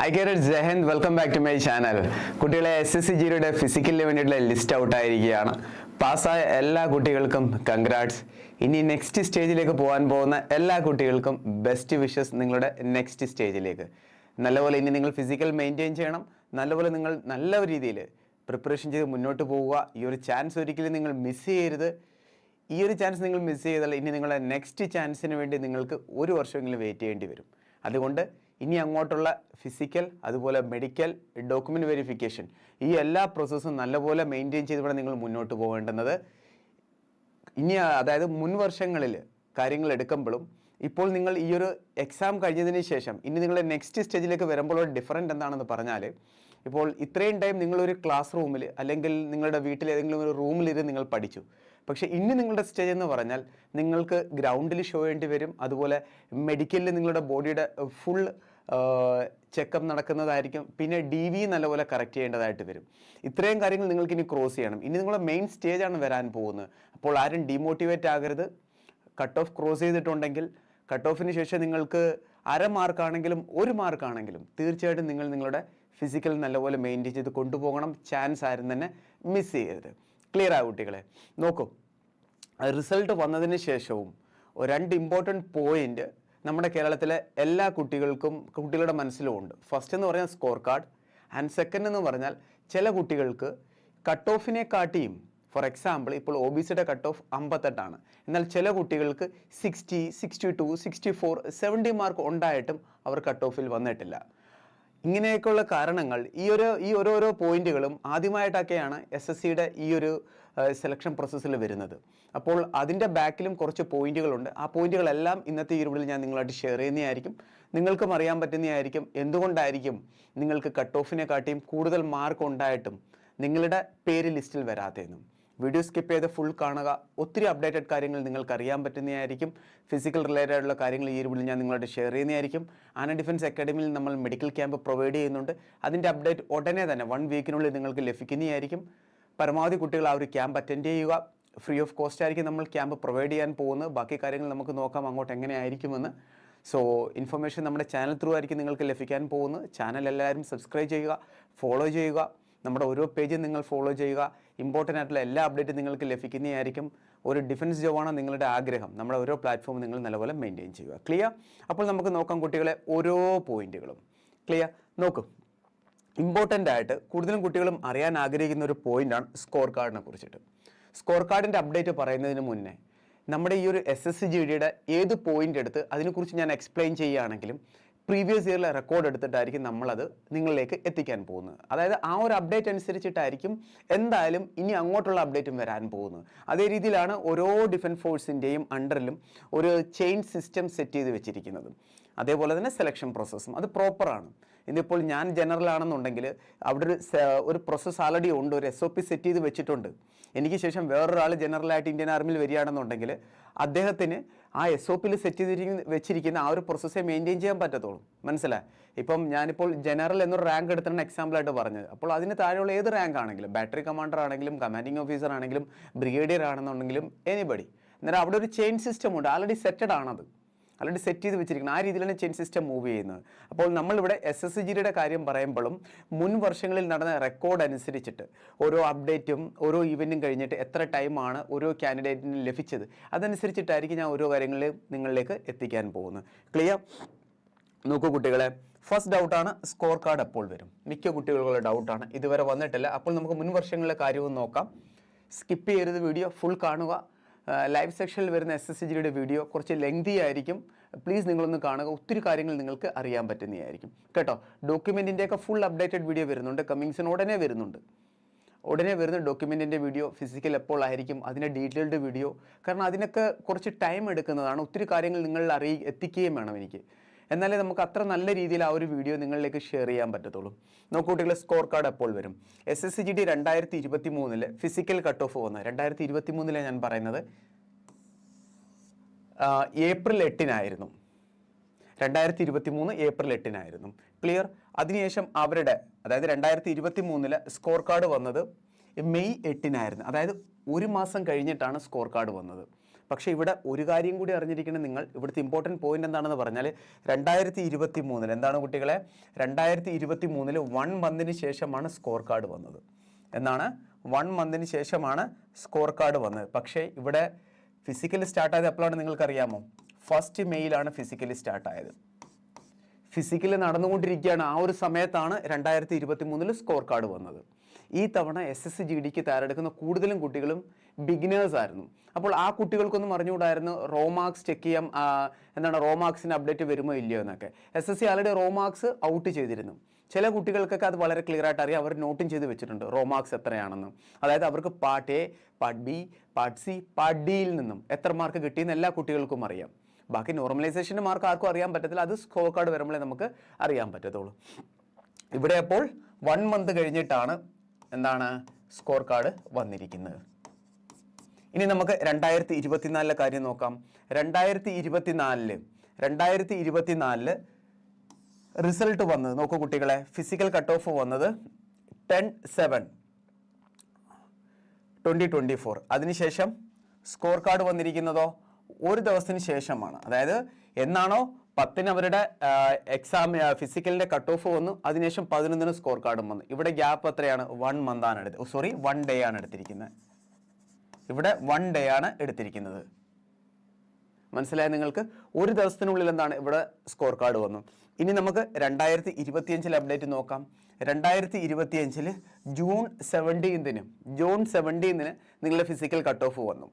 Hi കേരറ്റ് Jaihind welcome back to my channel കുട്ടികളെ S S C ജിയുടെ ഫിസിക്കലിന് വേണ്ടിയിട്ടുള്ള ലിസ്റ്റ് ഔട്ട് ആയിരിക്കുകയാണ്. പാസ്സായ എല്ലാ കുട്ടികൾക്കും കൺഗ്രാറ്റ്സ് ഇനി നെക്സ്റ്റ് സ്റ്റേജിലേക്ക് പോകാൻ പോകുന്ന എല്ലാ കുട്ടികൾക്കും ബെസ്റ്റ് വിഷസ് നിങ്ങളുടെ നെക്സ്റ്റ് സ്റ്റേജിലേക്ക് നല്ലപോലെ ഇനി നിങ്ങൾ ഫിസിക്കൽ മെയിന്റെയിൻ ചെയ്യണം. നല്ലപോലെ നിങ്ങൾ നല്ല രീതിയിൽ പ്രിപ്പറേഷൻ ചെയ്ത് മുന്നോട്ട് പോവുക. ഈ ഒരു ചാൻസ് ഒരിക്കലും നിങ്ങൾ മിസ് ചെയ്യരുത്. ഈ ഒരു ചാൻസ് നിങ്ങൾ മിസ് ചെയ്താൽ ഇനി നിങ്ങളുടെ നെക്സ്റ്റ് ചാൻസിന് വേണ്ടി നിങ്ങൾക്ക് ഒരു വർഷമെങ്കിലും വെയിറ്റ് ചെയ്യേണ്ടി വരും. അതുകൊണ്ട് ഇനി അങ്ങോട്ടുള്ള ഫിസിക്കൽ അതുപോലെ മെഡിക്കൽ ഡോക്യുമെന്റ് വെരിഫിക്കേഷൻ ഈ എല്ലാ പ്രോസസ്സും നല്ലപോലെ മെയിന്റെയിൻ ചെയ്ത് വേണം നിങ്ങൾ മുന്നോട്ട് പോകേണ്ടുന്നത്. ഇനി അതായത് മുൻ വർഷങ്ങളിൽ കാര്യങ്ങൾ എടുക്കുമ്പോഴും ഇപ്പോൾ നിങ്ങൾ ഈ ഒരു എക്സാം കഴിഞ്ഞതിന് ശേഷം ഇനി നിങ്ങളുടെ നെക്സ്റ്റ് സ്റ്റേജിലേക്ക് വരുമ്പോൾ ഡിഫറന്റ് എന്താണെന്ന് പറഞ്ഞാൽ ഇപ്പോൾ ഇത്രയും ടൈം നിങ്ങളൊരു ക്ലാസ് റൂമിൽ അല്ലെങ്കിൽ നിങ്ങളുടെ വീട്ടിൽ ഏതെങ്കിലും ഒരു റൂമിലിരുന്ന് നിങ്ങൾ പഠിച്ചു. പക്ഷേ ഇനി നിങ്ങളുടെ സ്റ്റേജ് എന്ന് പറഞ്ഞാൽ നിങ്ങൾക്ക് ഗ്രൗണ്ടിൽ ഷോ ചെയ്യേണ്ടി വരും. അതുപോലെ മെഡിക്കലിൽ നിങ്ങളുടെ ബോഡിയുടെ ഫുൾ ചെക്കപ്പ് നടക്കുന്നതായിരിക്കും. പിന്നെ ഡി വി നല്ലപോലെ കറക്റ്റ് ചെയ്യേണ്ടതായിട്ട് വരും. ഇത്രയും കാര്യങ്ങൾ നിങ്ങൾക്ക് ഇനി ക്രോസ് ചെയ്യണം. ഇനി നിങ്ങളുടെ മെയിൻ സ്റ്റേജാണ് വരാൻ പോകുന്നത്. അപ്പോൾ ആരും ഡിമോട്ടിവേറ്റ് ആകരുത്. കട്ട് ഓഫ് ക്രോസ് ചെയ്തിട്ടുണ്ടെങ്കിൽ കട്ട് ഓഫിന് ശേഷം നിങ്ങൾക്ക് അര മാർക്കാണെങ്കിലും ഒരു മാർക്കാണെങ്കിലും തീർച്ചയായിട്ടും നിങ്ങൾ നിങ്ങളുടെ ഫിസിക്കൽ നല്ലപോലെ മെയിന്റെയിൻ ചെയ്ത് കൊണ്ടുപോകണം. ചാൻസ് ആരും തന്നെ മിസ് ചെയ്യരുത്. ക്ലിയർ ആ കുട്ടികളെ? നോക്കൂ. റിസൾട്ട് വന്നതിന് ശേഷവും രണ്ട് ഇമ്പോർട്ടന്റ് പോയിന്റ് നമ്മുടെ കേരളത്തിലെ എല്ലാ കുട്ടികൾക്കും കുട്ടികളുടെ മനസ്സിലും ഉണ്ട്. ഫസ്റ്റ് എന്ന് പറഞ്ഞാൽ സ്കോർ കാർഡ് ആൻഡ് സെക്കൻഡ് എന്ന് പറഞ്ഞാൽ ചില കുട്ടികൾക്ക് കട്ട് ഓഫിനെ കാട്ടിയും ഫോർ എക്സാമ്പിൾ ഇപ്പോൾ ഒ ബി സിയുടെ കട്ട് ഓഫ് അമ്പത്തെട്ടാണ്. എന്നാൽ ചില കുട്ടികൾക്ക് sixty sixty two sixty four seventy mark ഉണ്ടായിട്ടും അവർ കട്ട് ഓഫിൽ വന്നിട്ടില്ല. ഇങ്ങനെയൊക്കെയുള്ള കാരണങ്ങൾ ഈ ഒരു ഈ ഓരോരോ പോയിന്റുകളും ആദ്യമായിട്ടൊക്കെയാണ് എസ് എസ് സിയുടെ ഈ ഒരു സെലക്ഷൻ പ്രോസസ്സിൽ വരുന്നത്. അപ്പോൾ അതിന്റെ ബാക്കിലും കുറച്ച് പോയിന്റുകളുണ്ട്. ആ പോയിന്റുകളെല്ലാം ഇന്നത്തെ വീഡിയോയിൽ ഞാൻ നിങ്ങളായിട്ട് ഷെയർ ചെയ്യുന്നതായിരിക്കും. നിങ്ങൾക്കും അറിയാൻ പറ്റുന്നതായിരിക്കും എന്തുകൊണ്ടായിരിക്കും നിങ്ങൾക്ക് കട്ട് ഓഫിനെ കാട്ടിയും കൂടുതൽ മാർക്ക് ഉണ്ടായിട്ടും നിങ്ങളുടെ പേര് ലിസ്റ്റിൽ വരാത്തതെന്നും. വീഡിയോ സ്കിപ്പ് ചെയ്ത് ഫുൾ കാണുക. ഒത്തിരി അപ്ഡേറ്റഡ് കാര്യങ്ങൾ നിങ്ങൾക്ക് അറിയാൻ പറ്റുന്നതായിരിക്കും. ഫിസിക്കൽ റിലേറ്റഡ് ആയിട്ടുള്ള കാര്യങ്ങൾ ഈ വീഡിയോയിൽ ഞാൻ നിങ്ങളോട് ഷെയർ ചെയ്യുന്നതായിരിക്കും. ആന ഡിഫൻസ് അക്കാഡമിയിൽ നമ്മൾ മെഡിക്കൽ ക്യാമ്പ് പ്രൊവൈഡ് ചെയ്യുന്നുണ്ട്. അതിന്റെ അപ്ഡേറ്റ് ഉടനെ തന്നെ വൺ വീക്കിനുള്ളിൽ നിങ്ങൾക്ക് ലഭിക്കുന്നതായിരിക്കും. പരമാവധി കുട്ടികൾ ആ ഒരു ക്യാമ്പ് അറ്റൻഡ് ചെയ്യുക. ഫ്രീ ഓഫ് കോസ്റ്റ് ആയിരിക്കും നമ്മൾ ക്യാമ്പ് പ്രൊവൈഡ് ചെയ്യാൻ പോകുന്നത്. ബാക്കി കാര്യങ്ങൾ നമുക്ക് നോക്കാം അങ്ങോട്ട് എങ്ങനെയായിരിക്കുമെന്ന്. സോ ഇൻഫർമേഷൻ നമ്മുടെ ചാനൽ ത്രൂ ആയിരിക്കും നിങ്ങൾക്ക് ലഭിക്കാൻ പോകുന്നത്. ചാനൽ എല്ലാവരും സബ്സ്ക്രൈബ് ചെയ്യുക ഫോളോ ചെയ്യുക. നമ്മുടെ ഓരോ പേജും നിങ്ങൾ ഫോളോ ചെയ്യുക. ഇമ്പോർട്ടന്റ് ആയിട്ടുള്ള എല്ലാ അപ്ഡേറ്റും നിങ്ങൾക്ക് ലഭിക്കുന്നതായിരിക്കും. ഒരു ഡിഫൻസ് ജോബാണ് നിങ്ങളുടെ ആഗ്രഹം. നമ്മുടെ ഓരോ പ്ലാറ്റ്ഫോം നിങ്ങൾ നല്ലപോലെ മെയിന്റെയിൻ ചെയ്യുക. ക്ലിയർ അപ്പോൾ നമുക്ക് നോക്കാം കുട്ടികളെ ഓരോ പോയിന്റുകളും ക്ലിയർ നോക്കും. ഇമ്പോർട്ടന്റ് ആയിട്ട് കൂടുതലും കുട്ടികളും അറിയാൻ ആഗ്രഹിക്കുന്ന ഒരു പോയിന്റാണ് സ്കോർ കാർഡിനെ കുറിച്ചിട്ട്. സ്കോർ കാർഡിന്റെ അപ്ഡേറ്റ് പറയുന്നതിന് മുന്നേ നമ്മുടെ ഈ ഒരു എസ് എസ് സി ജി ഡിയുടെ ഏത് പോയിന്റ് എടുത്ത് അതിനെക്കുറിച്ച് ഞാൻ എക്സ്പ്ലെയിൻ ചെയ്യുകയാണെങ്കിലും പ്രീവിയസ് ഇയറിലെ റെക്കോർഡ് എടുത്തിട്ടായിരിക്കും നമ്മളത് നിങ്ങളിലേക്ക് എത്തിക്കാൻ പോകുന്നത്. അതായത് ആ ഒരു അപ്ഡേറ്റ് അനുസരിച്ചിട്ടായിരിക്കും എന്തായാലും ഇനി അങ്ങോട്ടുള്ള അപ്ഡേറ്റും വരാൻ പോകുന്നത്. അതേ രീതിയിലാണ് ഓരോ ഡിഫൻസ് ഫോഴ്സിന്റെയും അണ്ടറിലും ഒരു ചെയിൻ സിസ്റ്റം സെറ്റ് ചെയ്ത് വെച്ചിരിക്കുന്നത്. അതേപോലെ തന്നെ സെലക്ഷൻ പ്രോസസ്സും അത് പ്രോപ്പറാണ് ഇന്നിപ്പോൾ ഞാൻ ജനറൽ ആണെന്നുണ്ടെങ്കിൽ അവിടെ ഒരു ഒരു പ്രോസസ്സ് ആൾറെഡി ഉണ്ട് ഒരു എസ് ഒ പി സെറ്റ് ചെയ്ത് വെച്ചിട്ടുണ്ട്. എനിക്ക് ശേഷം വേറൊരാൾ ജനറലായിട്ട് ഇന്ത്യൻ ആർമിയിൽ വരികയാണെന്നുണ്ടെങ്കിൽ അദ്ദേഹത്തിന് ആ എസ് ഒ പിയിൽ സെറ്റ് ചെയ്തിരിക്കുന്ന വെച്ചിരിക്കുന്ന ആ ഒരു പ്രോസസ്സേ മെയിന്റെയിൻ ചെയ്യാൻ പറ്റത്തുള്ളൂ. മനസ്സിലായി? ഇപ്പം ഞാനിപ്പോൾ ജനറൽ എന്നൊരു റാങ്ക് എടുത്തിട്ടാണ് എക്സാമ്പിളായിട്ട് പറഞ്ഞത്. അപ്പോൾ അതിന് താഴെയുള്ള ഏത് റാങ്ക് ആണെങ്കിലും ബാറ്ററി കമാൻഡർ ആണെങ്കിലും കമാൻഡിങ് ഓഫീസർ ആണെങ്കിലും ബ്രിഗേഡിയർ ആണെന്നുണ്ടെങ്കിലും എനിബഡി അന്നേരം അവിടെ ഒരു ചെയിൻ സിസ്റ്റം ഉണ്ട്. ആൾറെഡി സെറ്റഡ് ആണത്. ആൾറെഡി സെറ്റ് ചെയ്ത് വെച്ചിരിക്കുന്നത് ആ രീതിയിലാണ് ചെയിൻ സിസ്റ്റം മൂവ് ചെയ്യുന്നത്. അപ്പോൾ നമ്മളിവിടെ എസ് എസ് ജിയുടെ കാര്യം പറയുമ്പോഴും മുൻ വർഷങ്ങളിൽ നടന്ന റെക്കോർഡ് അനുസരിച്ചിട്ട് ഓരോ അപ്ഡേറ്റും ഓരോ ഇവന്റും കഴിഞ്ഞിട്ട് എത്ര ടൈമാണ് ഓരോ കാൻഡിഡേറ്റിന് ലഭിച്ചത്. അതനുസരിച്ചിട്ടായിരിക്കും ഞാൻ ഓരോ കാര്യങ്ങളിലും നിങ്ങളിലേക്ക് എത്തിക്കാൻ പോകുന്നത്. ക്ലിയർ നോക്കൂ കുട്ടികളെ. ഫസ്റ്റ് ഡൗട്ടാണ് സ്കോർ കാർഡ് എപ്പോൾ വരും. മിക്ക കുട്ടികളുടെ ഡൗട്ടാണ് ഇതുവരെ വന്നിട്ടില്ല. അപ്പോൾ നമുക്ക് മുൻ വർഷങ്ങളിലെ കാര്യവും നോക്കാം. സ്കിപ്പ് ചെയ്യരുത് വീഡിയോ ഫുൾ കാണുക. ലൈവ് സെക്ഷനിൽ വരുന്ന എസ് എസ് ജിയുടെ വീഡിയോ കുറച്ച് ലെങ്തി ആയിരിക്കും. പ്ലീസ് നിങ്ങളൊന്ന് കാണുക. ഒത്തിരി കാര്യങ്ങൾ നിങ്ങൾക്ക് അറിയാൻ പറ്റുന്നതായിരിക്കും. കേട്ടോ? ഡോക്യുമെന്റിന്റെയൊക്കെ ഫുൾ അപ്ഡേറ്റഡ് വീഡിയോ വരുന്നുണ്ട്. കമ്മിങ്സിന് ഉടനെ വരുന്നുണ്ട്. ഉടനെ വരുന്ന ഡോക്യുമെന്റിന്റെ വീഡിയോ ഫിസിക്കൽ എപ്പോൾ ആയിരിക്കും? അതിന്റെ ഡീറ്റെയിൽഡ് വീഡിയോ കാരണം അതിനൊക്കെ കുറച്ച് ടൈം എടുക്കുന്നതാണ്. ഒത്തിരി കാര്യങ്ങൾ നിങ്ങളിൽ അറിയി എത്തിക്കുകയും വേണം എനിക്ക്. എന്നാലേ നമുക്ക് അത്ര നല്ല രീതിയിൽ ആ ഒരു വീഡിയോ നിങ്ങളിലേക്ക് ഷെയർ ചെയ്യാൻ പറ്റത്തുള്ളൂ. നോക്കൂ കുട്ടികളെ സ്കോർ കാർഡ് എപ്പോൾ വരും? S S C G D രണ്ടായിരത്തി ഇരുപത്തി മൂന്നിൽ ഫിസിക്കൽ കട്ട് ഓഫ് വന്ന്. രണ്ടായിരത്തി ഇരുപത്തി മൂന്നിലെ ഞാൻ പറയുന്നത് ഏപ്രിൽ എട്ടിനായിരുന്നു. രണ്ടായിരത്തി ഇരുപത്തി മൂന്ന് ഏപ്രിൽ എട്ടിനായിരുന്നു. ക്ലിയർ അതിനുശേഷം അവരുടെ അതായത് രണ്ടായിരത്തി ഇരുപത്തി മൂന്നിലെ സ്കോർ കാർഡ് വന്നത് മെയ് എട്ടിനായിരുന്നു. അതായത് ഒരു മാസം കഴിഞ്ഞിട്ടാണ് സ്കോർ കാർഡ് വന്നത്. പക്ഷേ ഇവിടെ ഒരു കാര്യം കൂടി അറിഞ്ഞിരിക്കണം നിങ്ങൾ. ഇവിടുത്തെ ഇമ്പോർട്ടന്റ് പോയിന്റ് എന്താണെന്ന് പറഞ്ഞാൽ രണ്ടായിരത്തി ഇരുപത്തി മൂന്നിൽ എന്താണ് കുട്ടികളെ? രണ്ടായിരത്തി ഇരുപത്തി മൂന്നിൽ വൺ മന്തിന് ശേഷമാണ് സ്കോർ കാർഡ് വന്നത്. എന്നാണ്? വൺ മന്തിന് ശേഷമാണ് സ്കോർ കാർഡ് വന്നത്. പക്ഷേ ഇവിടെ ഫിസിക്കലി സ്റ്റാർട്ടായത് എപ്പോഴാണ് നിങ്ങൾക്കറിയാമോ? ഫസ്റ്റ് മെയ്യിലാണ് ഫിസിക്കലി സ്റ്റാർട്ടായത് ഫിസിക്കലി നടന്നുകൊണ്ടിരിക്കുകയാണ്. ആ ഒരു സമയത്താണ് രണ്ടായിരത്തി ഇരുപത്തി മൂന്നിൽ സ്കോർ കാർഡ് വന്നത്. ഈ തവണ എസ് എസ് ജി ഡിക്ക് തയ്യാറെടുക്കുന്ന കൂടുതലും കുട്ടികളും ബിഗിനേഴ്സ് ആയിരുന്നു. അപ്പോൾ ആ കുട്ടികൾക്കൊന്നും അറിഞ്ഞുകൂടായിരുന്നു റോമാർക്സ് ചെക്ക് ചെയ്യാം എന്താണ് എന്താണ് റോമാർക്സിന് അപ്ഡേറ്റ് വരുമോ ഇല്ലയോ എന്നൊക്കെ. S S C already raw marks out ചെയ്തിരുന്നു. ചില കുട്ടികൾക്കൊക്കെ അത് വളരെ ക്ലിയർ ആയിട്ട് അറിയാം. അവർ നോട്ടും ചെയ്ത് വെച്ചിട്ടുണ്ട് റോ മാർക്സ് എത്രയാണെന്ന്. അതായത് അവർക്ക് part A part B part C part ഡിയിൽ നിന്നും എത്ര മാർക്ക് കിട്ടിയെന്ന് എല്ലാ കുട്ടികൾക്കും അറിയാം. ബാക്കി നോർമലൈസേഷന്റെ മാർക്ക് ആർക്കും അറിയാൻ പറ്റത്തില്ല. അത് സ്കോർ കാർഡ് വരുമ്പോഴേ നമുക്ക് അറിയാൻ പറ്റത്തുള്ളൂ. ഇവിടെ അപ്പോൾ വൺ മന്ത് കഴിഞ്ഞിട്ടാണ് എന്താണ് സ്കോർ കാർഡ് വന്നിരിക്കുന്നത്. ഇനി നമുക്ക് രണ്ടായിരത്തി ഇരുപത്തിനാലിലെ കാര്യം നോക്കാം. രണ്ടായിരത്തി ഇരുപത്തിനാലിൽ രണ്ടായിരത്തി ഇരുപത്തിനാലിൽ റിസൾട്ട് വന്നത് നോക്കൂ കുട്ടികളെ ഫിസിക്കൽ കട്ട് ഓഫ് വന്നത് ten seven twenty twenty four അതിനുശേഷം സ്കോർ കാർഡ് വന്നിരിക്കുന്നതോ ഒരു ദിവസത്തിന് ശേഷമാണ്. അതായത് എന്നാണോ പത്തിന് അവരുടെ എക്സാം ഫിസിക്കലിന്റെ കട്ട് ഓഫ് വന്നു അതിനുശേഷം പതിനൊന്നിന് സ്കോർ കാർഡും വന്നു. ഇവിടെ ഗ്യാപ്പ് എത്രയാണ്? വൺ മന്താണ് എടുത്ത് സോറി വൺ ഡേ ആണ് എടുത്തിരിക്കുന്നത്. ഇവിടെ വൺ ഡേ ആണ് എടുത്തിരിക്കുന്നത്. മനസ്സിലായ നിങ്ങൾക്ക്? ഒരു ദിവസത്തിനുള്ളിൽ എന്താണ് ഇവിടെ സ്കോർ കാർഡ് വന്നു. ഇനി നമുക്ക് രണ്ടായിരത്തി ഇരുപത്തിയഞ്ചിൽ അപ്ഡേറ്റ് നോക്കാം. രണ്ടായിരത്തി ഇരുപത്തിയഞ്ചിൽ ജൂൺ സെവന്റീൻതിന് ജൂൺ സെവന്റീൻതിന് നിങ്ങളുടെ ഫിസിക്കൽ കട്ട് ഓഫ് വന്നു.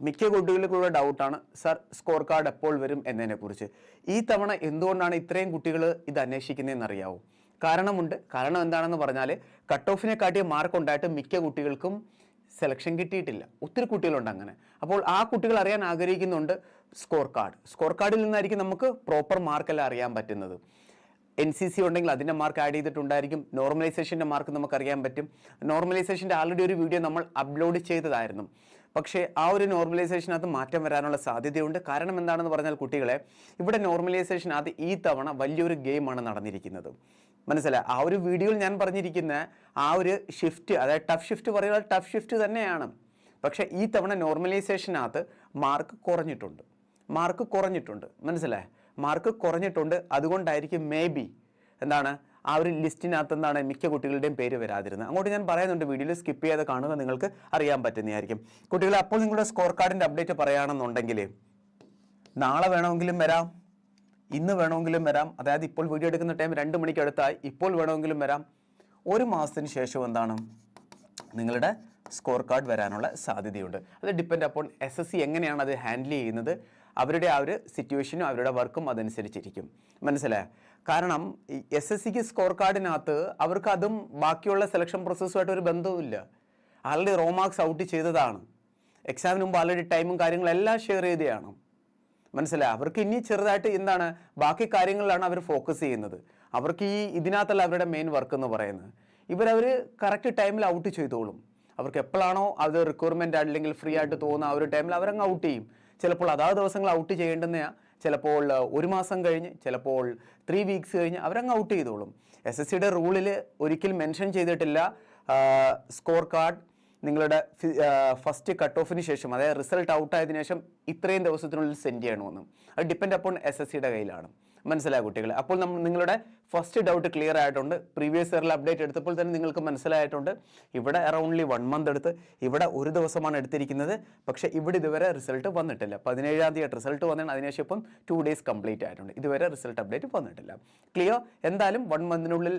മിക്ക കുട്ടികൾക്കുള്ള ഡൗട്ടാണ് സർ സ്കോർ കാർഡ് എപ്പോൾ വരും? എന്നതിനെക്കുറിച്ച്. ഈ തവണ എന്തുകൊണ്ടാണ് ഇത്രയും കുട്ടികൾ ഇത് അന്വേഷിക്കുന്നതെന്ന് അറിയാവോ? കാരണമുണ്ട്. കാരണം എന്താണെന്ന് പറഞ്ഞാൽ കട്ട് ഓഫിനെ കാട്ടിയ മാർക്ക് ഉണ്ടായിട്ട് മിക്ക കുട്ടികൾക്കും സെലക്ഷൻ കിട്ടിയിട്ടില്ല. ഒത്തിരി കുട്ടികളുണ്ട് അങ്ങനെ. അപ്പോൾ ആ കുട്ടികൾ അറിയാൻ ആഗ്രഹിക്കുന്നുണ്ട് സ്കോർ കാർഡ് സ്കോർ കാർഡിൽ നിന്നായിരിക്കും നമുക്ക് പ്രോപ്പർ മാർക്കെല്ലാം അറിയാൻ പറ്റുന്നത്. എൻ സി സി ഉണ്ടെങ്കിൽ അതിന്റെ മാർക്ക് ആഡ് ചെയ്തിട്ടുണ്ടായിരിക്കും. നോർമലൈസേഷന്റെ മാർക്ക് നമുക്ക് അറിയാൻ പറ്റും. നോർമലൈസേഷന്റെ ആൾറെഡി ഒരു വീഡിയോ നമ്മൾ അപ്ലോഡ് ചെയ്തതായിരുന്നു. പക്ഷേ ആ ഒരു നോർമലൈസേഷനകത്ത് മാറ്റം വരാനുള്ള സാധ്യതയുണ്ട്. കാരണം എന്താണെന്ന് പറഞ്ഞാൽ കുട്ടികളെ ഇവിടെ നോർമലൈസേഷൻ അത് ഈ തവണ വലിയൊരു ഗെയിമാണ് നടന്നിരിക്കുന്നത്. മനസ്സിലായി? ആ ഒരു വീഡിയോയിൽ ഞാൻ പറഞ്ഞിരിക്കുന്ന ആ ഒരു ഷിഫ്റ്റ് അതായത് ടഫ് ഷിഫ്റ്റ് പറയുന്നത് ടഫ് ഷിഫ്റ്റ് തന്നെയാണ്. പക്ഷേ ഈ തവണ നോർമലൈസേഷനകത്ത് മാർക്ക് കുറഞ്ഞിട്ടുണ്ട്. മാർക്ക് കുറഞ്ഞിട്ടുണ്ട്. മനസ്സിലായി? മാർക്ക് കുറഞ്ഞിട്ടുണ്ട്. അതുകൊണ്ടായിരിക്കും മേ ബി എന്താണ്? ആ ഒരു ലിസ്റ്റിനകത്ത് എന്താണ്? മിക്ക കുട്ടികളുടെയും പേര് വരാതിരുന്നത്. അങ്ങോട്ട് ഞാൻ പറയുന്നുണ്ട് വീഡിയോയിൽ സ്കിപ്പ് ചെയ്ത് കാണുക നിങ്ങൾക്ക് അറിയാൻ പറ്റുന്നതായിരിക്കും. കുട്ടികൾ അപ്പോൾ നിങ്ങളുടെ സ്കോർ കാർഡിന്റെ അപ്ഡേറ്റ് പറയുകയാണെന്നുണ്ടെങ്കിൽ നാളെ വേണമെങ്കിലും വരാം. ഇന്ന് വേണമെങ്കിലും വരാം. അതായത് ഇപ്പോൾ വീഡിയോ എടുക്കുന്ന ടൈം രണ്ട് മണിക്ക് അടുത്തായി. ഇപ്പോൾ വേണമെങ്കിലും വരാം. ഒരു മാസത്തിന് ശേഷം എന്താണ്? നിങ്ങളുടെ സ്കോർ കാർഡ് വരാനുള്ള സാധ്യതയുണ്ട്. അത് ഡിപ്പെൻഡ് അപ്പോൾ എസ് എസ് സി എങ്ങനെയാണ് അത് ഹാൻഡിൽ ചെയ്യുന്നത്? അവരുടെ ആ ഒരു സിറ്റുവേഷനും അവരുടെ വർക്കും അതനുസരിച്ചിരിക്കും. മനസ്സിലായ? കാരണം എസ് എസ് സിക്ക് സ്കോർ കാർഡിനകത്ത് അവർക്ക് അതും ബാക്കിയുള്ള സെലക്ഷൻ പ്രോസസ്സുമായിട്ട് ഒരു ബന്ധവുമില്ല. ആൾറെഡി റോമാർക്സ് ഔട്ട് ചെയ്തതാണ്. എക്സാമിന് മുമ്പ് ആൾറെഡി ടൈമും കാര്യങ്ങളും എല്ലാം ഷെയർ ചെയ്തതാണ്. മനസ്സിലായി? അവർക്ക് ഇനി ചെറുതായിട്ട് എന്താണ്? ബാക്കി കാര്യങ്ങളിലാണ് അവർ ഫോക്കസ് ചെയ്യുന്നത്. അവർക്ക് ഈ ഇതിനകത്തല്ല അവരുടെ മെയിൻ വർക്ക് എന്ന് പറയുന്നത്. ഇവരവർ കറക്റ്റ് ടൈമിൽ ഔട്ട് ചെയ്തോളും. അവർക്ക് എപ്പോഴാണോ അത് റിക്വയർമെന്റ് അല്ലെങ്കിൽ ഫ്രീ ആയിട്ട് തോന്നുന്ന ആ ഒരു ടൈമിൽ അവരങ്ങ് ഔട്ട് ചെയ്യും. ചിലപ്പോൾ അതാ ദിവസങ്ങൾ ഔട്ട് ചെയ്യേണ്ടുന്ന ചിലപ്പോൾ ഒരു മാസം കഴിഞ്ഞ് ചിലപ്പോൾ ത്രീ വീക്സ് കഴിഞ്ഞ് അവരങ്ങ് ഔട്ട് ചെയ്തോളും. എസ് എസ് സിയുടെ റൂളിൽ ഒരിക്കലും മെൻഷൻ ചെയ്തിട്ടില്ല. സ്കോർ കാർഡ് നിങ്ങളുടെ ഫസ്റ്റ് കട്ട് ഓഫിന് ശേഷം അതായത് റിസൾട്ട് ഔട്ട് ആയതിനു ശേഷം ഇത്രയും ദിവസത്തിനുള്ളിൽ സെൻഡ് ചെയ്യണമെന്ന്. അത് ഡിപ്പെൻഡ് അപ്പോൺ എസ് എസ് സിയുടെ കയ്യിലാണ്. മനസ്സിലായ കുട്ടികൾ അപ്പോൾ നമ്മൾ നിങ്ങളുടെ ഫസ്റ്റ് ഡൗട്ട് ക്ലിയർ ആയിട്ടുണ്ട്. പ്രീവിയസ് ഇയറിൽ അപ്ഡേറ്റ് എടുത്തപ്പോൾ തന്നെ നിങ്ങൾക്ക് മനസ്സിലായിട്ടുണ്ട്. ഇവിടെ അറൗണ്ട്ലി വൺ മന്ത് എടുത്ത് ഇവിടെ ഒരു ദിവസമാണ് എടുത്തിരിക്കുന്നത്. പക്ഷേ ഇവിടെ ഇതുവരെ റിസൾട്ട് വന്നിട്ടില്ല. പതിനേഴാം തീയതി റിസൾട്ട് വന്നിട്ട് അതിനുശേഷം ഇപ്പം ടു ഡേയ്സ് കംപ്ലീറ്റ് ആയിട്ടുണ്ട്. ഇതുവരെ റിസൾട്ട് അപ്ഡേറ്റ് വന്നിട്ടില്ല. ക്ലിയർ എന്തായാലും വൺ മന്തിനുള്ളിൽ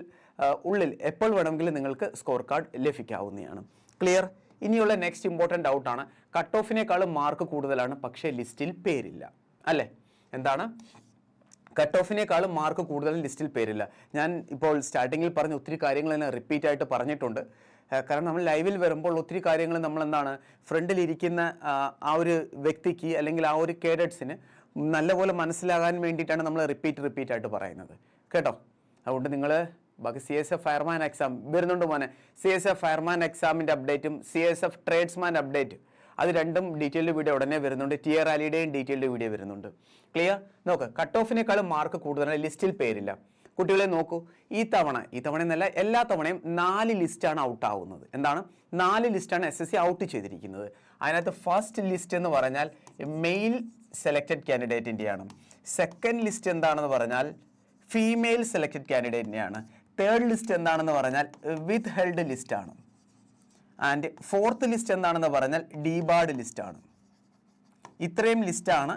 ഉള്ളിൽ എപ്പോൾ വേണമെങ്കിലും നിങ്ങൾക്ക് സ്കോർ കാർഡ് ലഭിക്കാവുന്നതാണ്. ക്ലിയർ ഇനിയുള്ള നെക്സ്റ്റ് ഇമ്പോർട്ടന്റ് ഡൗട്ടാണ് കട്ട് ഓഫിനേക്കാളും മാർക്ക് കൂടുതലാണ്. പക്ഷേ ലിസ്റ്റിൽ പേരില്ല. അല്ലേ? എന്താണ്? കട്ട് ഓഫിനേക്കാളും മാർക്ക് കൂടുതലും ലിസ്റ്റിൽ പേരില്ല. ഞാൻ ഇപ്പോൾ സ്റ്റാർട്ടിങ്ങിൽ പറഞ്ഞ ഒത്തിരി കാര്യങ്ങൾ തന്നെ റിപ്പീറ്റ് ആയിട്ട് പറഞ്ഞിട്ടുണ്ട്. കാരണം നമ്മൾ ലൈവിൽ വരുമ്പോൾ ഒത്തിരി കാര്യങ്ങൾ നമ്മൾ എന്താണ്? ഫ്രണ്ടിലിരിക്കുന്ന ആ, ഒരു വ്യക്തിക്ക് അല്ലെങ്കിൽ ആ ഒരു കേഡറ്റ്സിന് നല്ലപോലെ മനസ്സിലാകാൻ വേണ്ടിയിട്ടാണ് നമ്മൾ റിപ്പീറ്റ് റിപ്പീറ്റ് ആയിട്ട് പറയുന്നത്. കേട്ടോ? അതുകൊണ്ട് നിങ്ങൾ ബാക്കി C S F fireman exam വരുന്നുണ്ട് മോനെ. സി എസ് എഫ് ഫയർമാൻ എക്സാമിന്റെ അപ്ഡേറ്റും C S F tradesman update അത് രണ്ടും ഡീറ്റെയിൽഡ് വീഡിയോ ഉടനെ വരുന്നുണ്ട്. ടി ആർ അലിയുടെയും ഡീറ്റെയിൽഡ് വീഡിയോ വരുന്നുണ്ട്. ക്ലിയർ നോക്ക് കട്ട് ഓഫിനേക്കാളും മാർക്ക് കൂടുതലാണ്. ലിസ്റ്റിൽ പേരില്ല. കുട്ടികളെ നോക്കൂ. ഈ തവണ ഈ തവണ എന്നല്ല എല്ലാ തവണയും നാല് ലിസ്റ്റാണ് ഔട്ട് ആവുന്നത്. എന്താണ്? നാല് ലിസ്റ്റാണ് എസ് എസ് സി ഔട്ട് ചെയ്തിരിക്കുന്നത്. അതിനകത്ത് ഫസ്റ്റ് ലിസ്റ്റ് എന്ന് പറഞ്ഞാൽ മെയിൽ സെലക്റ്റഡ് കാൻഡിഡേറ്റിന്റെയാണ് സെക്കൻഡ് ലിസ്റ്റ് എന്താണെന്ന് പറഞ്ഞാൽ ഫീമെയിൽ സെലക്റ്റഡ് കാൻഡിഡേറ്റിന്റെയാണ് തേർഡ് ലിസ്റ്റ് എന്താണെന്ന് പറഞ്ഞാൽ വിത്ത് ഹെൽഡ് ലിസ്റ്റാണ് ആൻഡ് ഫോർത്ത് ലിസ്റ്റ് എന്താണെന്ന് പറഞ്ഞാൽ ഡീബാർഡ് ആണ്. ഇത്രയും ലിസ്റ്റാണ്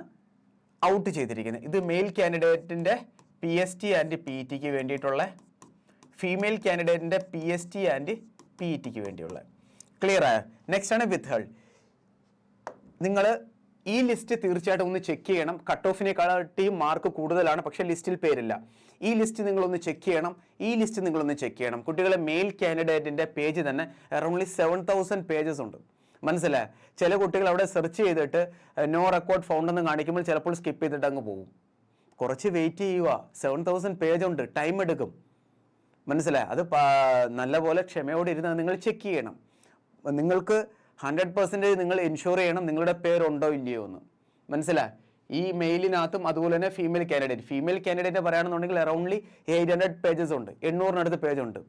ഔട്ട് ചെയ്തിരിക്കുന്നത്. ഇത് male കാൻഡിഡേറ്റിന്റെ P S T and P tick വേണ്ടിയിട്ടുള്ള female കാൻഡിഡേറ്റിന്റെ P S T and P tick വേണ്ടിയുള്ള. ക്ലിയർ ആയോ? നെക്സ്റ്റ് ആണ് വിത്ത് ഹെൾ നിങ്ങൾ ഈ ലിസ്റ്റ് തീർച്ചയായിട്ടും ഒന്ന് ചെക്ക് ചെയ്യണം. കട്ട് ഓഫിനെക്കാട്ടിയും മാർക്ക് കൂടുതലാണ് പക്ഷേ ലിസ്റ്റിൽ പേരില്ല. ഈ ലിസ്റ്റ് നിങ്ങളൊന്ന് ചെക്ക് ചെയ്യണം. ഈ ലിസ്റ്റ് നിങ്ങളൊന്ന് ചെക്ക് ചെയ്യണം. കുട്ടികളെ മെയിൽ കാൻഡിഡേറ്റിന്റെ പേജ് തന്നെ അറൗണ്ട്ലി സെവൻ തൗസൻഡ് പേജസ് ഉണ്ട്. മനസ്സിലായി? ചില കുട്ടികൾ അവിടെ സെർച്ച് ചെയ്തിട്ട് നോ റെക്കോർഡ് ഫൗണ്ട് എന്ന് കാണിക്കുമ്പോൾ ചിലപ്പോൾ സ്കിപ്പ് ചെയ്തിട്ട് അങ്ങ് പോകും. കുറച്ച് വെയിറ്റ് ചെയ്യുക. സെവൻ തൗസൻഡ് പേജ് ഉണ്ട്. ടൈം എടുക്കും. മനസ്സിലായി? അത് നല്ലപോലെ ക്ഷമയോടെ ഇരുന്ന് നിങ്ങൾ ചെക്ക് ചെയ്യണം. നിങ്ങൾക്ക് ഹൺഡ്രഡ് പെർസെന്റേജ് നിങ്ങൾ ഇൻഷുർ ചെയ്യണം നിങ്ങളുടെ പേരുണ്ടോ ഇല്ലയോ എന്ന്. മനസ്സിലായി? ഈ മെയിലിനകത്തും അതുപോലെ തന്നെ ഫീമെയിൽ കാൻഡിഡേറ്റ് ഫീമെയിൽ കാൻഡിഡേറ്റ് പറയുകയാണെന്നുണ്ടെങ്കിൽ അറൗണ്ട്ലി എയ്റ്റ് ഹൺഡ്രഡ് പേജസ് ഉണ്ട്. എണ്ണൂറിനടുത്ത് പേജ് ഉണ്ട്.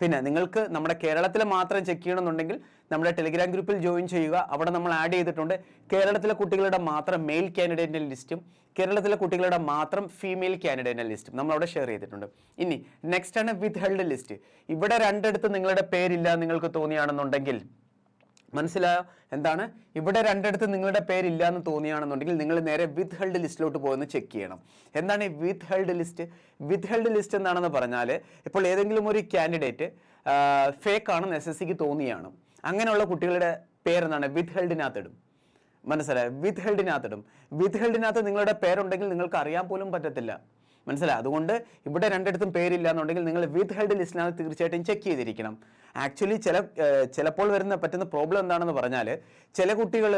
പിന്നെ നിങ്ങൾക്ക് നമ്മുടെ കേരളത്തിൽ മാത്രം ചെക്ക് ചെയ്യണമെന്നുണ്ടെങ്കിൽ നമ്മുടെ ടെലിഗ്രാം ഗ്രൂപ്പിൽ ജോയിൻ ചെയ്യുക. അവിടെ നമ്മൾ ആഡ് ചെയ്തിട്ടുണ്ട്. കേരളത്തിലെ കുട്ടികളുടെ മാത്രം മെയിൽ കാൻഡിഡേറ്റിന്റെ ലിസ്റ്റും കേരളത്തിലെ കുട്ടികളുടെ മാത്രം ഫീമെയിൽ കാൻഡിഡേറ്റിന്റെ ലിസ്റ്റും നമ്മൾ അവിടെ ഷെയർ ചെയ്തിട്ടുണ്ട്. ഇനി നെക്സ്റ്റ് ആണ് വിത്ത് ഹെൽഡ് ലിസ്റ്റ് ഇവിടെ രണ്ടിടത്ത് നിങ്ങളുടെ പേരില്ല നിങ്ങൾക്ക് തോന്നിയാണെന്നുണ്ടെങ്കിൽ മനസ്സിലായോ? എന്താണ്? ഇവിടെ രണ്ടിടത്ത് നിങ്ങളുടെ പേരില്ല എന്ന് തോന്നിയാണെന്നുണ്ടെങ്കിൽ നിങ്ങൾ നേരെ വിത്ത് ഹെൽഡ് ലിസ്റ്റിലോട്ട് പോയെന്ന് ചെക്ക് ചെയ്യണം. എന്താണ് ഈ withheld list withheld list എന്താണെന്ന് പറഞ്ഞാൽ ഇപ്പോൾ ഏതെങ്കിലും ഒരു കാൻഡിഡേറ്റ് ഫേക്ക് ആണെന്ന് എസ് എസ് സിക്ക് തോന്നിയാണ്. അങ്ങനെയുള്ള കുട്ടികളുടെ പേരെന്താണ്? വിത്ത് ഹെൽഡിനകത്തിടും മനസ്സിലായി? വിത്ത് ഹെൽഡിനകത്തിടും വിത്ത് ഹെൽഡിനകത്ത് നിങ്ങളുടെ പേരുണ്ടെങ്കിൽ നിങ്ങൾക്ക് അറിയാൻ പോലും പറ്റത്തില്ല. മനസ്സിലായി? അതുകൊണ്ട് ഇവിടെ രണ്ടിടത്തും പേരില്ല എന്നുണ്ടെങ്കിൽ നിങ്ങൾ വിത്ത് ഹെൽഡ് ലിസ്റ്റിനകത്ത് തീർച്ചയായിട്ടും ചെക്ക് ചെയ്തിരിക്കണം. ആക്ച്വലി ചില ചിലപ്പോൾ വരുന്ന പറ്റുന്ന പ്രോബ്ലം എന്താണെന്ന് പറഞ്ഞാൽ ചില കുട്ടികൾ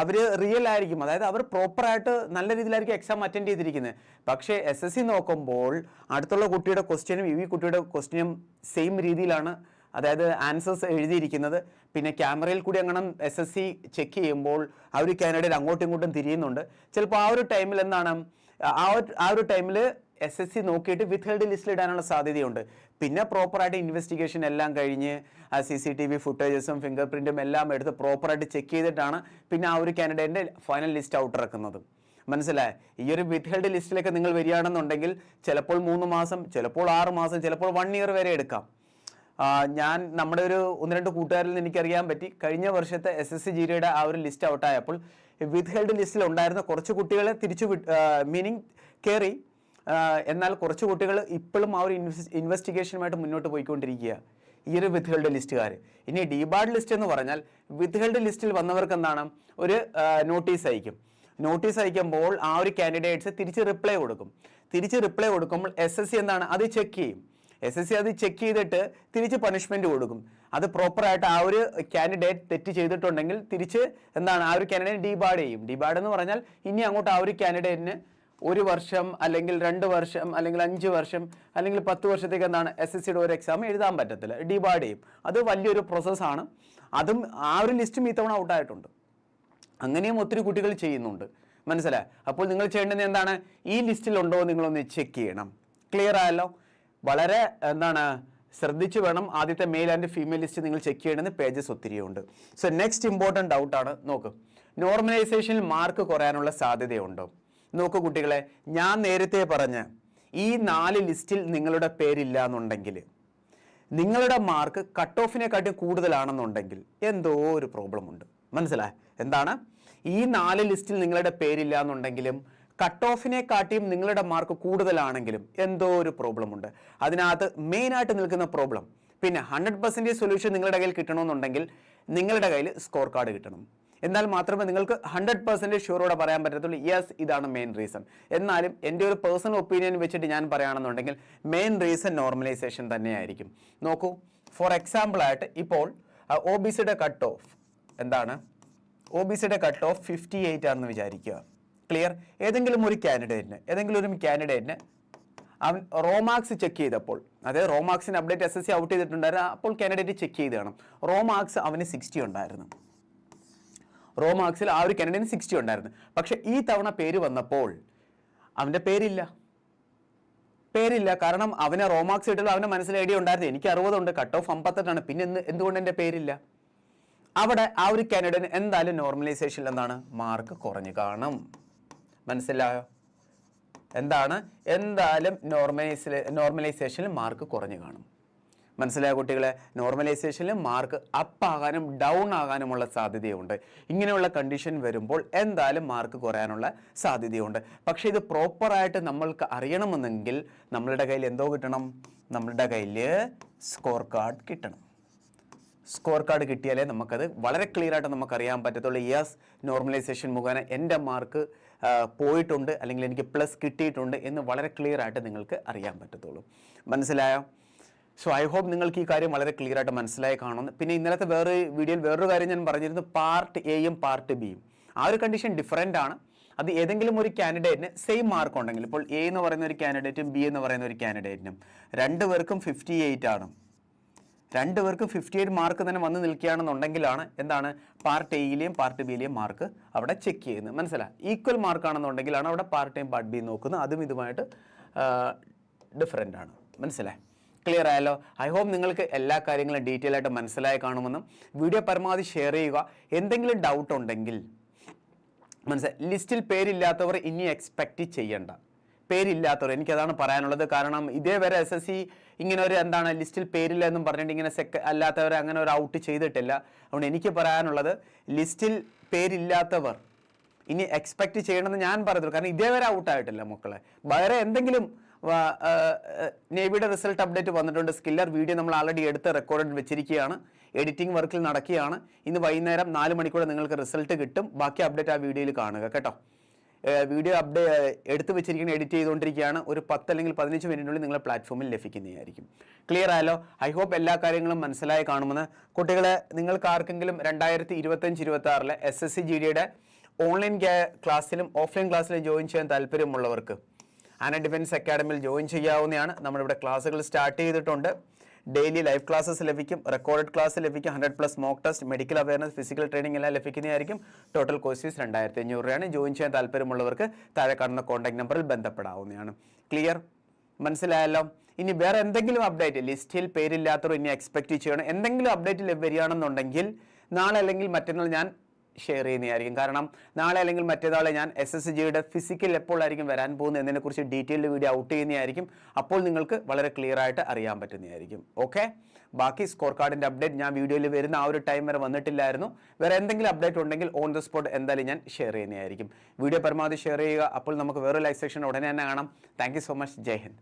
അവർ റിയൽ ആയിരിക്കും. അതായത് അവർ പ്രോപ്പറായിട്ട് നല്ല രീതിയിലായിരിക്കും എക്സാം അറ്റൻഡ് ചെയ്തിരിക്കുന്നത്. പക്ഷേ എസ് എസ് സി നോക്കുമ്പോൾ അടുത്തുള്ള കുട്ടിയുടെ ക്വസ്റ്റ്യനും ഈ കുട്ടിയുടെ ക്വസ്റ്റ്യനും സെയിം രീതിയിലാണ് അതായത് ആൻസേഴ്സ് എഴുതിയിരിക്കുന്നത്. പിന്നെ ക്യാമറയിൽ കൂടി അങ്ങനെ എസ് എസ് സി ചെക്ക് ചെയ്യുമ്പോൾ ഒരു കാൻഡിഡേറ്റ് അങ്ങോട്ടും ഇങ്ങോട്ടും തിരിയുന്നുണ്ട്. ചിലപ്പോൾ ആ ഒരു ടൈമിൽ എന്താണ് ആ ഒരു ആ ഒരു ടൈമിൽ എസ് എസ് സി നോക്കിയിട്ട് വിത്ത് ഹെൽഡ് ലിസ്റ്റിൽ ഇടാനുള്ള സാധ്യതയുണ്ട്. പിന്നെ പ്രോപ്പറായിട്ട് ഇൻവെസ്റ്റിഗേഷൻ എല്ലാം കഴിഞ്ഞ് ആ സി സി ടി വി ഫുട്ടേജസും ഫിംഗർ പ്രിന്റും എല്ലാം എടുത്ത് പ്രോപ്പറായിട്ട് ചെക്ക് ചെയ്തിട്ടാണ് പിന്നെ ആ ഒരു കാൻഡിഡേറ്റിന്റെ ഫൈനൽ ലിസ്റ്റ് ഔട്ട് ഇറക്കുന്നത്. മനസ്സിലായി? ഈ ഒരു വിത്ത് ഹെൽഡ് ലിസ്റ്റിലൊക്കെ നിങ്ങൾ വരികയാണെന്നുണ്ടെങ്കിൽ ചിലപ്പോൾ മൂന്ന് മാസം ചിലപ്പോൾ ആറ് മാസം ചിലപ്പോൾ വൺ ഇയർ വരെ എടുക്കാം. ഞാൻ നമ്മുടെ ഒരു ഒന്ന് രണ്ട് കൂട്ടുകാരിൽ നിന്ന് എനിക്കറിയാൻ പറ്റി. കഴിഞ്ഞ വർഷത്തെ എസ് എസ് സി ജിയുടെ ആ ഒരു ലിസ്റ്റ് ഔട്ടായപ്പോൾ വിത്ത് ഹെൽഡ് ലിസ്റ്റിൽ ഉണ്ടായിരുന്ന കുറച്ച് കുട്ടികളെ തിരിച്ചു മീനിങ് കയറി എന്നാൽ കുറച്ച് കുട്ടികൾ ഇപ്പോഴും ആ ഒരു ഇൻവെസ്റ്റിഗേഷനുമായിട്ട് മുന്നോട്ട് പോയിക്കൊണ്ടിരിക്കുക. ഈ ഒരു വിത്ത് ലിസ്റ്റുകാർ ഇനി ഡിബാർഡ് ലിസ്റ്റ് എന്ന് പറഞ്ഞാൽ വിത്ത് ഹെൽഡ് ലിസ്റ്റിൽ വന്നവർക്ക് എന്താണ്? ഒരു നോട്ടീസ് അയക്കും. നോട്ടീസ് അയക്കുമ്പോൾ ആ ഒരു കാൻഡിഡേറ്റ്സ് തിരിച്ച് റിപ്ലൈ കൊടുക്കും. തിരിച്ച് റിപ്ലൈ കൊടുക്കുമ്പോൾ എസ് എന്താണ്? അത് ചെക്ക് ചെയ്യും. എസ് എസ് സി അത് ചെക്ക് ചെയ്തിട്ട് തിരിച്ച് പണിഷ്മെന്റ് കൊടുക്കും. അത് പ്രോപ്പറായിട്ട് ആ ഒരു കാൻഡിഡേറ്റ് തെറ്റ് ചെയ്തിട്ടുണ്ടെങ്കിൽ തിരിച്ച് എന്താണ് ആ ഒരു കാൻഡിഡേറ്റ് ഡിബാർഡ് ചെയ്യും. ഡിബാർഡ് എന്ന് പറഞ്ഞാൽ ഇനി അങ്ങോട്ട് ആ ഒരു കാൻഡിഡേറ്റിന് ഒരു വർഷം അല്ലെങ്കിൽ രണ്ട് വർഷം അല്ലെങ്കിൽ അഞ്ച് വർഷം അല്ലെങ്കിൽ പത്ത് വർഷത്തേക്ക് എന്താണ് എസ് എസ് സിയുടെ ഒരു എക്സാം എഴുതാൻ പറ്റത്തില്ല. ഡിബാർഡ് ചെയ്യും. അത് വലിയൊരു പ്രോസസ്സാണ് അതും ആ ഒരു ലിസ്റ്റും ഇത്തവണ ഔട്ടായിട്ടുണ്ട് അങ്ങനെയും ഒത്തിരി കുട്ടികൾ ചെയ്യുന്നുണ്ട്. മനസ്സിലായി? അപ്പോൾ നിങ്ങൾ ചെയ്യേണ്ടത് എന്താണ്? ഈ ലിസ്റ്റിലുണ്ടോ നിങ്ങളൊന്ന് ചെക്ക് ചെയ്യണം. ക്ലിയർ ആയല്ലോ? വളരെ എന്താണ് ശ്രദ്ധിച്ചു വേണം ആദ്യത്തെ മെയിൽ ആൻഡ് ഫീമെയിൽ ലിസ്റ്റ് നിങ്ങൾ ചെക്ക് ചെയ്യണമെന്ന് പേജസ് ഒത്തിരിയുണ്ട് സോ നെക്സ്റ്റ് ഇമ്പോർട്ടന്റ് ഡൗട്ടാണ് നോക്ക്. നോർമലൈസേഷനിൽ മാർക്ക് കുറയാനുള്ള സാധ്യതയുണ്ടോ? നോക്കൂ കുട്ടികളെ ഞാൻ നേരത്തെ പറഞ്ഞ ഈ നാല് ലിസ്റ്റിൽ നിങ്ങളുടെ പേരില്ല എന്നുണ്ടെങ്കിൽ നിങ്ങളുടെ മാർക്ക് കട്ട് ഓഫിനെക്കാട്ടി കൂടുതലാണെന്നുണ്ടെങ്കിൽ എന്തോ ഒരു പ്രോബ്ലം ഉണ്ട്. മനസ്സിലായി? എന്താണ്? ഈ നാല് ലിസ്റ്റിൽ നിങ്ങളുടെ പേരില്ല എന്നുണ്ടെങ്കിലും കട്ട് ഓഫിനെക്കാട്ടിയും നിങ്ങളുടെ മാർക്ക് കൂടുതലാണെങ്കിലും എന്തോ ഒരു പ്രോബ്ലം ഉണ്ട്. അതിനകത്ത് മെയിനായിട്ട് നിൽക്കുന്ന പ്രോബ്ലം പിന്നെ ഹൺഡ്രഡ് പെർസെന്റേജ് സൊല്യൂഷൻ നിങ്ങളുടെ കയ്യിൽ കിട്ടണമെന്നുണ്ടെങ്കിൽ നിങ്ങളുടെ കയ്യിൽ സ്കോർ കാർഡ് കിട്ടണം. എന്നാൽ മാത്രമേ നിങ്ങൾക്ക് ഹൺഡ്രഡ് പെർസെന്റേജ് ഷുവറോടെ പറയാൻ പറ്റത്തുള്ളൂ യെസ് ഇതാണ് മെയിൻ റീസൺ എന്നാലും എന്റെ ഒരു പേഴ്സണൽ ഒപ്പീനിയൻ വെച്ചിട്ട് ഞാൻ പറയുകയാണെന്നുണ്ടെങ്കിൽ മെയിൻ റീസൺ നോർമലൈസേഷൻ തന്നെയായിരിക്കും. നോക്കൂ ഫോർ എക്സാമ്പിളായിട്ട് ഇപ്പോൾ ഒ ബി സിയുടെ കട്ട് ഓഫ് എന്താണ്? ഒ ബി സിയുടെ കട്ട് ഓഫ് ഫിഫ്റ്റി എയ്റ്റ് ആണെന്ന് വിചാരിക്കുക. ക്ലിയർ ഏതെങ്കിലും ഒരു കാൻഡിഡേറ്റിന് ഏതെങ്കിലും ഒരു കാൻഡിഡേറ്റിന് അവൻ റോമാക്സ് ചെക്ക് ചെയ്തപ്പോൾ അതായത് റോമാക്സിന് update S S C out ചെയ്തിട്ടുണ്ടായിരുന്നു അപ്പോൾ കാൻഡിഡേറ്റ് ചെക്ക് ചെയ്ത് കാണും. റോമാക്സ് അവന് സിക്സ്റ്റി ഉണ്ടായിരുന്നു. റോമാക്സിൽ ആ ഒരു കാൻഡിഡേറ്റിന് സിക്സ്റ്റി ഉണ്ടായിരുന്നു. പക്ഷേ ഈ തവണ പേര് വന്നപ്പോൾ അവന്റെ പേരില്ല. പേരില്ല. കാരണം അവനെ റോമാക്സ് ഇട്ടത് അവന്റെ മനസ്സിൽ ഐഡിയ ഉണ്ടായിരുന്നു. എനിക്ക് അറുപതുണ്ട് കട്ട് ഓഫ് അമ്പത്തെട്ടാണ് പിന്നെ എന്ത് എന്തുകൊണ്ട് എന്റെ പേരില്ല? അവിടെ ആ ഒരു കാൻഡിഡേറ്റ് എന്തായാലും നോർമലൈസേഷനിൽ എന്താണ്? മാർക്ക് കുറഞ്ഞു കാണും. മനസ്സിലായോ? എന്താണ്? എന്തായാലും നോർമലൈസ് നോർമലൈസേഷനിൽ മാർക്ക് കുറഞ്ഞു കാണും. മനസ്സിലായ കുട്ടികളെ? നോർമലൈസേഷനിൽ മാർക്ക് അപ്പ് ആകാനും ഡൗൺ ആകാനുമുള്ള സാധ്യതയുണ്ട്. ഇങ്ങനെയുള്ള കണ്ടീഷൻ വരുമ്പോൾ എന്തായാലും മാർക്ക് കുറയാനുള്ള സാധ്യതയുണ്ട്. പക്ഷേ ഇത് പ്രോപ്പറായിട്ട് നമ്മൾക്ക് അറിയണമെന്നെങ്കിൽ നമ്മളുടെ കയ്യിൽ എന്തോ കിട്ടണം? നമ്മളുടെ കയ്യിൽ സ്കോർ കാർഡ് കിട്ടണം. സ്കോർ കാർഡ് കിട്ടിയാലേ നമുക്കത് വളരെ ക്ലിയർ ആയിട്ട് നമുക്ക് അറിയാൻ പറ്റത്തുള്ളൂ. യെസ് നോർമലൈസേഷൻ മുഖേന എന്റെ മാർക്ക് പോയിട്ടുണ്ട് അല്ലെങ്കിൽ എനിക്ക് പ്ലസ് കിട്ടിയിട്ടുണ്ട് എന്ന് വളരെ ക്ലിയർ ആയിട്ട് നിങ്ങൾക്ക് അറിയാൻ പറ്റത്തുള്ളൂ. മനസ്സിലായോ? സോ ഐ ഹോപ്പ് നിങ്ങൾക്ക് ഈ കാര്യം വളരെ ക്ലിയർ ആയിട്ട് മനസ്സിലായി കാണുന്നു പിന്നെ ഇന്നലത്തെ വേറെ വീഡിയോയിൽ വേറൊരു കാര്യം ഞാൻ പറഞ്ഞിരുന്നു പാർട്ട് എയും പാർട്ട് ബിയും ആ ഒരു കണ്ടീഷൻ ഡിഫറെന്റ് ആണ്. അത് ഏതെങ്കിലും ഒരു കാൻഡിഡേറ്റിന് സെയിം മാർക്ക് ഉണ്ടെങ്കിൽ ഇപ്പോൾ എ എന്ന് പറയുന്ന ഒരു കാൻഡിഡേറ്റും ബി എന്ന് പറയുന്ന ഒരു കാൻഡിഡേറ്റിനും രണ്ടുപേർക്കും ഫിഫ്റ്റി എയ്റ്റ് ആണ്. രണ്ടുപേർക്കും ഫിഫ്റ്റി എയ്റ്റ് മാർക്ക് തന്നെ വന്ന് നിൽക്കുകയാണെന്നുണ്ടെങ്കിലാണ് എന്താണ് പാർട്ട് എയിലെയും പാർട്ട് ബിയിലെയും മാർക്ക് അവിടെ ചെക്ക് ചെയ്യുന്നത്. മനസ്സിലായി? ഈക്വൽ മാർക്ക് ആണെന്നുണ്ടെങ്കിലാണ് അവിടെ പാർട്ട് എയും പാർട്ട് ബി നോക്കുന്നത്. അതും ഇതുമായിട്ട് ഡിഫറെന്റ് ആണ്. മനസ്സിലായി? ക്ലിയർ ആയല്ലോ? ഐ ഹോപ്പ് നിങ്ങൾക്ക് എല്ലാ കാര്യങ്ങളും ഡീറ്റെയിൽ ആയിട്ട് മനസ്സിലായി കാണുമെന്നും. വീഡിയോ പരമാവധി ഷെയർ ചെയ്യുക. എന്തെങ്കിലും ഡൗട്ട് ഉണ്ടെങ്കിൽ മനസ്സിലായി? ലിസ്റ്റിൽ പേരില്ലാത്തവർ ഇനി എക്സ്പെക്റ്റ് ചെയ്യണ്ട. പേരില്ലാത്തവർ എനിക്കതാണ് പറയാനുള്ളത്. കാരണം ഇതേവരെ എസ് എസ് സി ഇങ്ങനെ ഒരു എന്താണ് ലിസ്റ്റിൽ പേരില്ല എന്നും പറഞ്ഞിട്ട് ഇങ്ങനെ സെക്ക അല്ലാത്തവരെ അങ്ങനെ ഒരു ഔട്ട് ചെയ്തിട്ടില്ല. അതുകൊണ്ട് എനിക്ക് പറയാനുള്ളത് ലിസ്റ്റിൽ പേരില്ലാത്തവർ ഇനി എക്സ്പെക്റ്റ് ചെയ്യണമെന്ന് ഞാൻ പറഞ്ഞു കാരണം ഇതേവരെ ഔട്ടായിട്ടില്ല മക്കളെ. വേറെ എന്തെങ്കിലും നേവിയുടെ റിസൾട്ട് അപ്ഡേറ്റ് വന്നിട്ടുണ്ട്. സ്കില്ലർ വീഡിയോ നമ്മൾ ആൾറെഡി എടുത്ത് റെക്കോർഡ് വെച്ചിരിക്കുകയാണ്. എഡിറ്റിംഗ് വർക്കിൽ നടക്കുകയാണ്. ഇന്ന് വൈകുന്നേരം നാല് മണിക്കൂടെ നിങ്ങൾക്ക് റിസൾട്ട് കിട്ടും. ബാക്കി അപ്ഡേറ്റ് ആ വീഡിയോയിൽ കാണുക. കേട്ടോ? വീഡിയോ അപ്ഡേ എടുത്തു വെച്ചിരിക്കുന്ന എഡിറ്റ് ചെയ്തുകൊണ്ടിരിക്കുകയാണ്. ഒരു പത്ത് അല്ലെങ്കിൽ പതിനഞ്ച് മിനിറ്റിനുള്ളിൽ നിങ്ങളെ പ്ലാറ്റ്ഫോമിൽ ലഭിക്കുന്നതായിരിക്കും ക്ലിയർ ആയാലോ ഐ ഹോപ്പ് എല്ലാ കാര്യങ്ങളും മനസ്സിലായി കാണുമെന്ന്. കുട്ടികളെ നിങ്ങൾക്ക് ആർക്കെങ്കിലും രണ്ടായിരത്തി ഇരുപത്തഞ്ച് ഇരുപത്തി ആറിലെ എസ് എസ് സി ജി ഡിയുടെ ഓൺലൈൻ ക്ലാസ്സിലും ഓഫ്ലൈൻ ക്ലാസ്സിലും ജോയിൻ ചെയ്യാൻ താല്പര്യമുള്ളവർക്ക് ആന ഡിഫൻസ് അക്കാഡമിയിൽ ജോയിൻ ചെയ്യാവുന്നതാണ്. നമ്മളിവിടെ ക്ലാസ്സുകൾ സ്റ്റാർട്ട് ചെയ്തിട്ടുണ്ട്. ഡെയിലി ലൈവ് ക്ലാസ്സസ് ലഭിക്കും റെക്കോർഡ് ക്ലാസ് ലഭിക്കും hundred plus mock test medical awareness physical training എല്ലാം ലഭിക്കുന്നതായിരിക്കും. ടോട്ടൽ കോഴ്സ് ഫീസ് രണ്ടായിരത്തി അഞ്ഞൂറ് രൂപയാണ്. ജോയിൻ ചെയ്യാൻ താല്പര്യമുള്ളവർക്ക് താഴെ കാണുന്ന കോൺടാക്ട് നമ്പറിൽ ബന്ധപ്പെടാവുന്നതാണ്. ക്ലിയർ മനസ്സിലായല്ലോ? ഇനി വേറെ എന്തെങ്കിലും അപ്ഡേറ്റ് ലിസ്റ്റിൽ പേരില്ലാത്തവർ ഇനി എക്സ്പെക്ട് ചെയ്യണം. എന്തെങ്കിലും അപ്ഡേറ്റ് വരികയാണെന്നുണ്ടെങ്കിൽ നാളെ അല്ലെങ്കിൽ മറ്റന്നാൾ ഞാൻ ഷെയർ ചെയ്യുന്നതായിരിക്കും. കാരണം നാളെ അല്ലെങ്കിൽ മറ്റേതാളെ ഞാൻ എസ് എസ് ജിയുടെ ഫിസിക്കൽ എപ്പോഴായിരിക്കും വരാൻ പോകുന്നത് എന്നതിനെക്കുറിച്ച് ഡീറ്റെയിൽഡ് വീഡിയോ ഔട്ട് ചെയ്യുന്നതായിരിക്കും. അപ്പോൾ നിങ്ങൾക്ക് വളരെ ക്ലിയർ ആയിട്ട് അറിയാൻ പറ്റുന്നതായിരിക്കും. ഓക്കെ ബാക്കി സ്കോർ കാർഡിന്റെ അപ്ഡേറ്റ് ഞാൻ വീഡിയോയിൽ വരുന്ന ആ ഒരു ടൈം വരെ വന്നിട്ടില്ലായിരുന്നു. വേറെ എന്തെങ്കിലും അപ്ഡേറ്റ് ഉണ്ടെങ്കിൽ ഓൺ ദ സ്പോട്ട് എന്തായാലും ഞാൻ ഷെയർ ചെയ്യുന്നതായിരിക്കും. വീഡിയോ പരമാവധി ഷെയർ ചെയ്യുക. അപ്പോൾ നമുക്ക് വേറെ ലൈവ് സെക്ഷൻ ഉടനെ തന്നെ കാണാം. Thank so much Jai Hind.